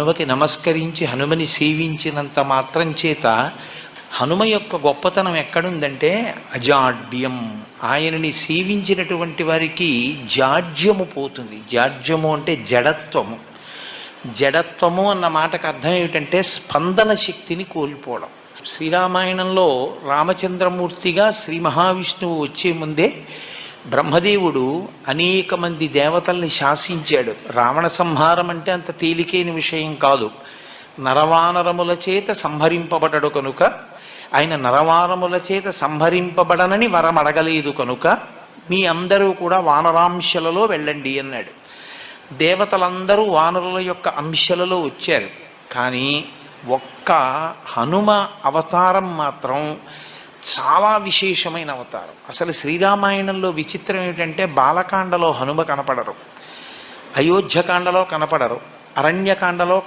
హనుమకి నమస్కరించి హనుమని సేవించినంత మాత్రం చేత హనుమ యొక్క గొప్పతనం ఎక్కడుందంటే అజాడ్యం. ఆయనని సేవించినటువంటి వారికి జాడ్యము పోతుంది. జాడ్యము అంటే జడత్వము. జడత్వము అన్న మాటకు అర్థం ఏమిటంటే స్పందన శక్తిని కోల్పోవడం. శ్రీరామాయణంలో రామచంద్రమూర్తిగా శ్రీ మహావిష్ణువు వచ్చే ముందే బ్రహ్మదేవుడు అనేక మంది దేవతల్ని శాసించాడు. రావణ సంహారం అంటే అంత తేలికైన విషయం కాదు. నరవానరముల చేత సంహరింపబడడు కనుక ఆయన నరవానముల చేత సంహరింపబడనని వరం అడగలేదు కనుక మీ అందరూ కూడా వానరాంశలలో వెళ్ళండి అన్నాడు. దేవతలందరూ వానరుల యొక్క అంశలలో వచ్చారు. కానీ ఒక్క హనుమ అవతారం మాత్రం చాలా విశేషమైన అవతారం. అసలు శ్రీరామాయణంలో విచిత్రం ఏమిటంటే బాలకాండలో హనుమ కనపడరు అయోధ్యకాండలో కనపడరు అరణ్యకాండలో